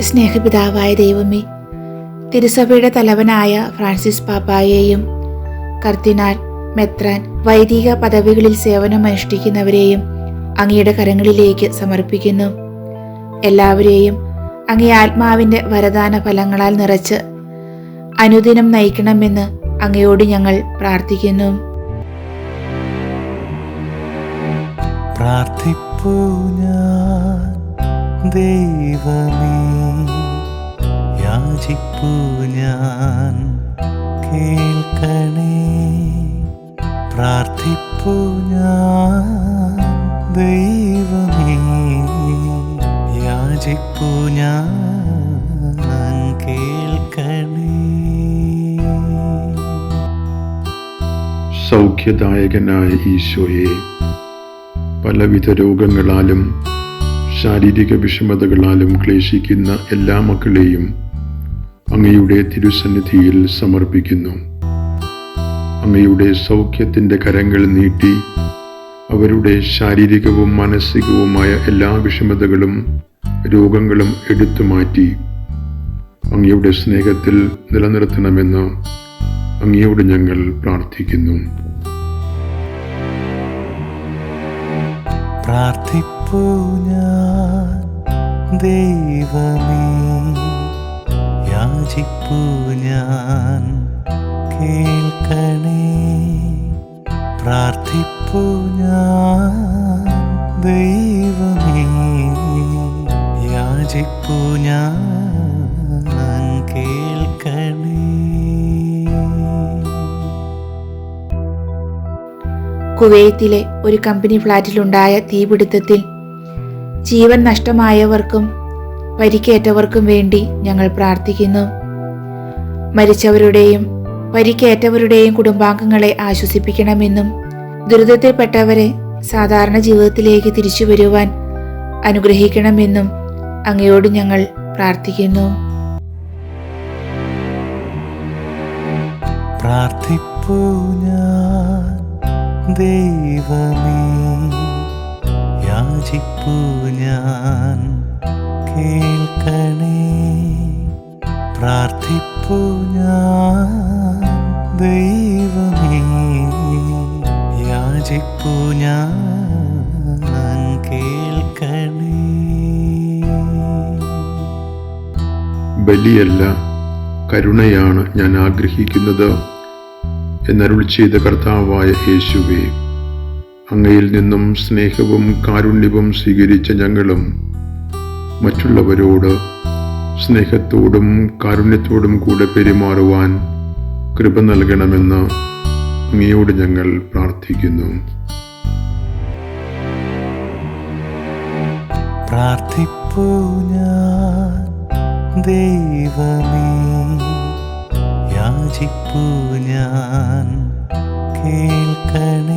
സ്നേഹപിതാവായ ദൈവമേ തിരുസഭയുടെ തലവനായ ഫ്രാൻസിസ് പാപ്പായെയും കർത്തിനാൽ മെത്രാൻ വൈദിക പദവികളിൽ സേവനമനുഷ്ഠിക്കുന്നവരെയും അങ്ങയുടെ കരങ്ങളിലേക്ക് സമർപ്പിക്കുന്നു. എല്ലാവരെയും അങ്ങേ ആത്മാവിന്റെ വരദാന ഫലങ്ങളാൽ നിറച്ച് അനുദിനം നയിക്കണമെന്ന് അങ്ങയോട് ഞങ്ങൾ പ്രാർത്ഥിക്കുന്നു. പ്രാർത്ഥിപ്പൂ ഞാൻ. ദൈവമേ യാചിപ്പൂ ഞാൻ കേൾക്കണേ. പ്രാർത്ഥിപ്പൂ ഞാൻ ദൈവമേ യാചിപ്പൂ ഞാൻ സൗഖ്യദായകനായ ഈശോയെ പലവിധ രോഗങ്ങളാലും ശാരീരിക വിഷമതകളാലും ക്ലേശിക്കുന്ന എല്ലാ മക്കളെയും അങ്ങയുടെ തിരുസന്നിധിയിൽ സമർപ്പിക്കുന്നു. അങ്ങയുടെ സൗഖ്യത്തിന്റെ കരങ്ങൾ നീട്ടി അവരുടെ ശാരീരികവും മാനസികവുമായ എല്ലാ വിഷമതകളും രോഗങ്ങളും എടുത്തു മാറ്റി അങ്ങയുടെ സ്നേഹത്തിൽ നിലനിർത്തണമെന്ന് അങ്ങയോട് ഞങ്ങൾ പ്രാർത്ഥിക്കുന്നു. പ്രാർത്ഥിപ്പൂ ദൈവമേ യാചിപ്പു ഞാൻ. കേൾക്കണേ പ്രാർത്ഥിപ്പു ഞാൻ. ദൈവമേ യാചിപ്പു ഞാൻ. കുവൈത്തിലെ ഒരു കമ്പനി ഫ്ളാറ്റിലുണ്ടായ തീപിടുത്തത്തിൽ ജീവൻ നഷ്ടമായവർക്കും പരിക്കേറ്റവർക്കും വേണ്ടി ഞങ്ങൾ പ്രാർത്ഥിക്കുന്നു. മരിച്ചവരുടെയും പരിക്കേറ്റവരുടെയും കുടുംബാംഗങ്ങളെ ആശ്വസിപ്പിക്കണമെന്നും ദുരിതത്തിൽപ്പെട്ടവരെ സാധാരണ ജീവിതത്തിലേക്ക് തിരിച്ചു വരുവാൻ അനുഗ്രഹിക്കണമെന്നും അങ്ങയോട് ഞങ്ങൾ പ്രാർത്ഥിക്കുന്നു. പ്രാർത്ഥിപ്പൂ ഞാൻ ദൈവമേ. യാചിപ്പൂ ഞാൻ. കേൾക്കണേ. പ്രാർത്ഥിപ്പൂ ഞാൻ. ദൈവമേ യാചിപ്പൂ ഞാൻ. കേൾക്കണേ. ബലിയല്ല കരുണയാണ് ഞാൻ ആഗ്രഹിക്കുന്നത് എന്നരുൾ ചെയ്ത കർത്താവായ യേശുവേ. അങ്ങയിൽ നിന്നും സ്നേഹവും കാരുണ്യവും സ്വീകരിച്ച ഞങ്ങളും മറ്റുള്ളവരോട് സ്നേഹത്തോടും കാരുണ്യത്തോടും കൂടെ പെരുമാറുവാൻ കൃപ നൽകണമെന്ന് അങ്ങയോട് ഞങ്ങൾ പ്രാർത്ഥിക്കുന്നു. പ്രാർത്ഥിപ്പൂ ഞാൻ ദൈവമേ ഞാൻ കേൾക്കണേ.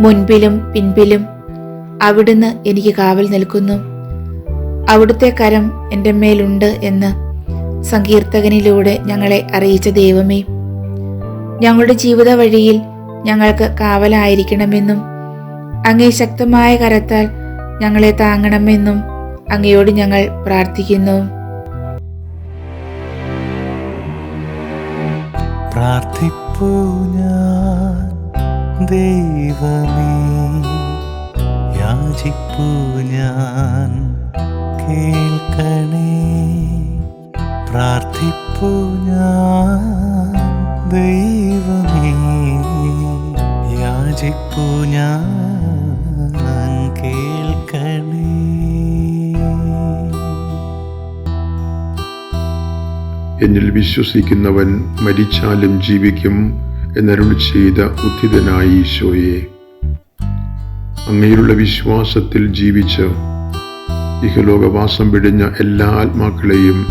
മുൻപിലും പിൻപിലും അവിടുന്ന് എനിക്ക് കാവൽ നിൽക്കുന്നു. അവിടുത്തെ കരം എന്റെ മേലുണ്ട് എന്ന് സങ്കീർത്തകനിലൂടെ ഞങ്ങളെ അറിയിച്ച ദൈവമേ. ഞങ്ങളുടെ ജീവിത വഴിയിൽ ഞങ്ങൾക്ക് കാവലായിരിക്കണമെന്നും അങ്ങേ ശക്തമായ കരത്താൽ ഞങ്ങളെ താങ്ങണമെന്നും അങ്ങയോട് ഞങ്ങൾ പ്രാർത്ഥിക്കുന്നു. പ്രാർത്ഥിപ്പൂ ഞാൻ. ദൈവമേ യാചിപ്പൂ ഞാൻ കേൾക്കണേ. പ്രാർത്ഥിപ്പൂ ഞാൻ ദൈവമേ യാചിപ്പൂ ഞാൻ എന്നിൽ വിശ്വസിക്കുന്നവൻ മരിച്ചാലും ജീവിക്കും. എന്നരുൾ ചെയ്ത ഉദ്ധിതനായ ഈശോയെ. അങ്ങയിലുള്ള വിശ്വാസത്തിൽ ജീവിച്ച് ഇഹലോകവാസം വിടിഞ്ഞ എല്ലാ ആത്മാക്കളെയും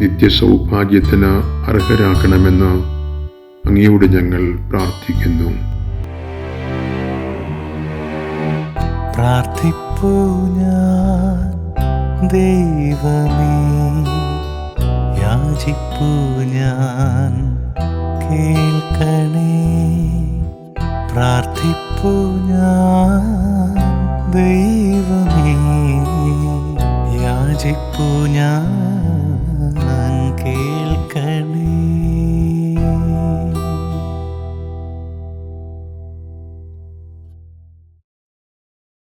നിത്യസൗഭാഗ്യത്തിന് അർഹരാക്കണമെന്ന് അങ്ങയോട് ഞങ്ങൾ പ്രാർത്ഥിക്കുന്നു. ഞാൻ ദൈവമേ യാചിപ്പൂ ഞാൻ കേൾക്കണേ. പ്രാർത്ഥിപ്പു ഞാൻ.